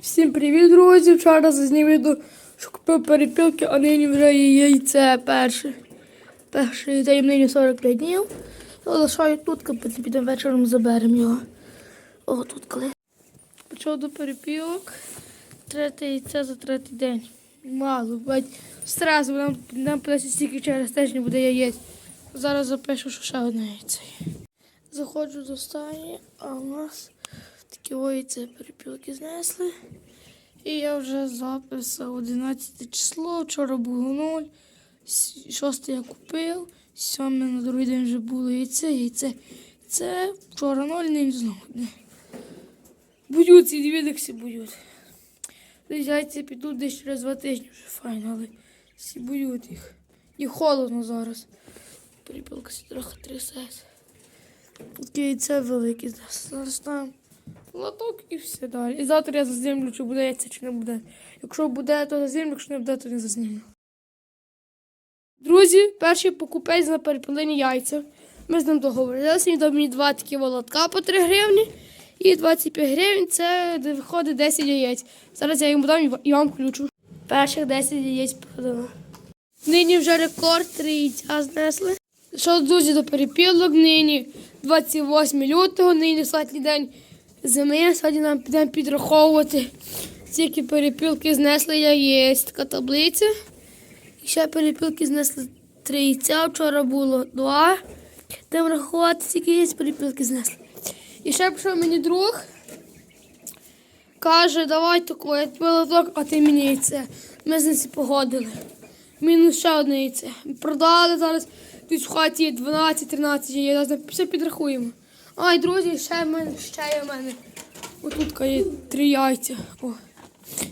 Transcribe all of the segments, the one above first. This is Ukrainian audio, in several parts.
Всім привіт, друзі! Вчора зазнів відео, що купив перепілки, а нині вже є яйце перше. Перше яйце їм нині 45 днів. Я лишаю тут, підемо вечором заберемо його. О, тут коли. Почав до перепілок. Третє яйце за третій день. Мало, бать. Стрес, нам, нам придеться стільки через тиждень буде яєць. Зараз запишу, що ще одне яйце. Заходжу до стаї, а у нас такі яйця перепілки знесли. І я вже записав 11 число, вчора було 0, 6 я купив, 7 на другий день вже було яйце, яйце. Це вчора 0, нині знову. Будуть ці дві будуть. Десь яйця підуть десь через два тижні вже файно, але всі будуть їх. І холодно зараз. Перепілка трохи трясеться. Таке яйце велике. Зараз там лоток і все далі. І завтра я зазнімлю, чи буде яйце, чи не буде. Якщо буде, то зазнімлю, якщо не буде, то не зазнімлю. Друзі, перший покупець на перепілені яйця. Ми з ним договорилися, він дав мені два такі волотка по 3 гривні. І 25 гривень це виходить 10 яєць. Зараз я йому дам і вам включу. Перших 10 яєць продано. Нині вже рекорд 3 яйця знесли. Що, друзі, до перепілок нині 28 лютого, нині останній день зими. Сьогодні нам підемо підраховувати, скільки перепілки знесли яєць. Така таблиця. І ще перепілки знесли 3 яйця. Вчора було 2. Будемо рахувати, скільки яєць перепілки знесли. І ще пішов мені друг. Каже, давай тако, я тобі лоток, а ти мені яйце. Ми з ним погодили. Мінус ще одне яйце. Продали зараз. Тут в хаті є 12-13 яєць. Все підрахуємо. Ай, друзі, ще в мене, ще є в мене. Отут є три яйця. О.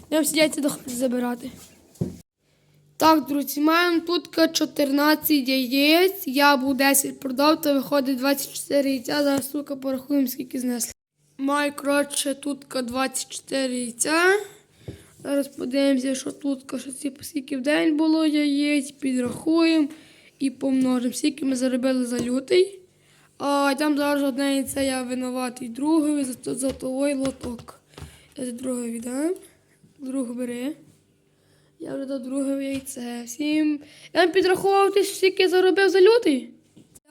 Йдемо всі яйця до забирати. Так, друзі, маємо тут 14 яєць. Я був 10 продав, то виходить 24 яйця. Зараз сука порахуємо, скільки знесли. Маю, коротше, тут 24 яйця. Зараз подивимося, що тут що ці скільки в день було яєць, підрахуємо і помножимо. Скільки ми заробили за лютий. А там зараз одне яйце я винуватий другові за, за той лоток. Я за друге віддам. Друг бери. Я вже до другого яйце. Всім. Я підрахував, ти скільки заробив за лютий.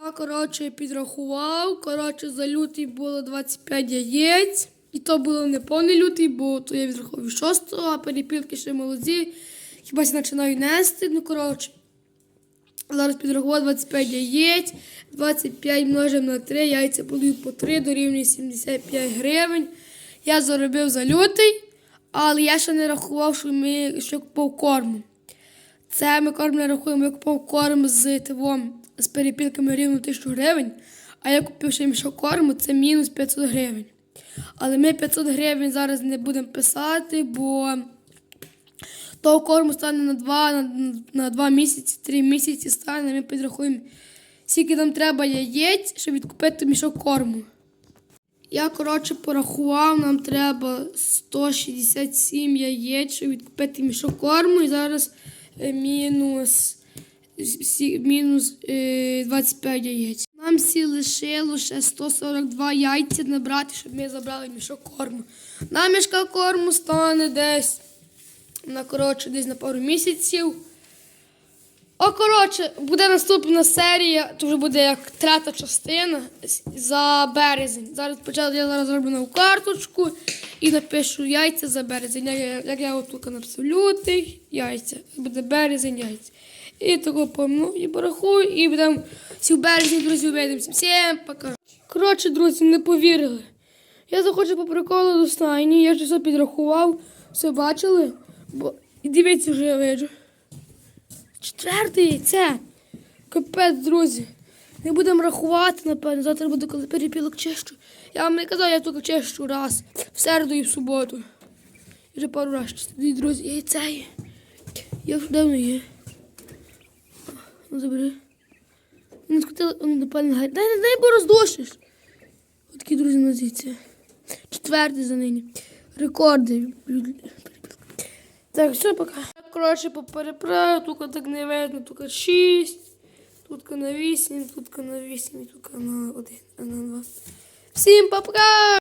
Я, коротше, підрахував. Коротше, за лютий було 25 яєць. І то було не повний лютий, бо то я відраховую 6, а перепілки ще молоді. Хіба починаю нести. Ну, коротше. Зараз підрахував 25 яєць. 25 множимо на 3, яйця будуть по 3, дорівнює 75 гривень. Я заробив за лютий, але я ще не рахував, що ми що купив корму. Це ми корм не рахуємо, я купив корм з тивом, з перепілками рівно 1000 гривень, а я купив ще мішок корму, це мінус 500 гривень. Але ми 500 гривень зараз не будемо писати, бо того корму стане на 2, на, на 2 місяці, 3 місяці стане, ми підрахуємо, скільки нам треба яєць, щоб відкупити мішок корму. Я, коротше, порахував, нам треба 167 яєць, щоб відкупити мішок корму. І зараз е, мінус, мінус е, 25 яєць. Нам всі лишило ще 142 яйця набрати, щоб ми забрали мішок корму. На мішка корму стане десь на коротше, десь на пару місяців. О, коротше, буде наступна серія, то вже буде як третя частина за березень. Зараз почав я зараз зроблю нову карточку і напишу яйця за березень. Як як я отут написав лютий, яйця. Буде березень, яйця. І тако помну і порахую, і будемо всі в березні, друзі, увидимося. Всім пока. Коротше, друзі, не повірили. Я захочу по приколу до стайні, я ж все підрахував, все бачили. Бо дивіться, вже я виджу. Четверте яйце. Капець, друзі. Не будемо рахувати, напевно. Завтра буде, коли перепілок чищу. Я вам не казав, я тільки чищу раз. В середу і в суботу. І вже пару разів чистив. Друзі, яйце є. Я вже давно є. Ну, забери. Вони скотили, вони напевно гарні. Дай, дай, бо роздушиш. Отакі, друзі, на. Четвертий за нині. Рекорди. Так, все, пока. Коротше, по переправі, тут так не видно, тут 6, тут на 8, тут на 8 тут на 1, а на 2. Всім пока!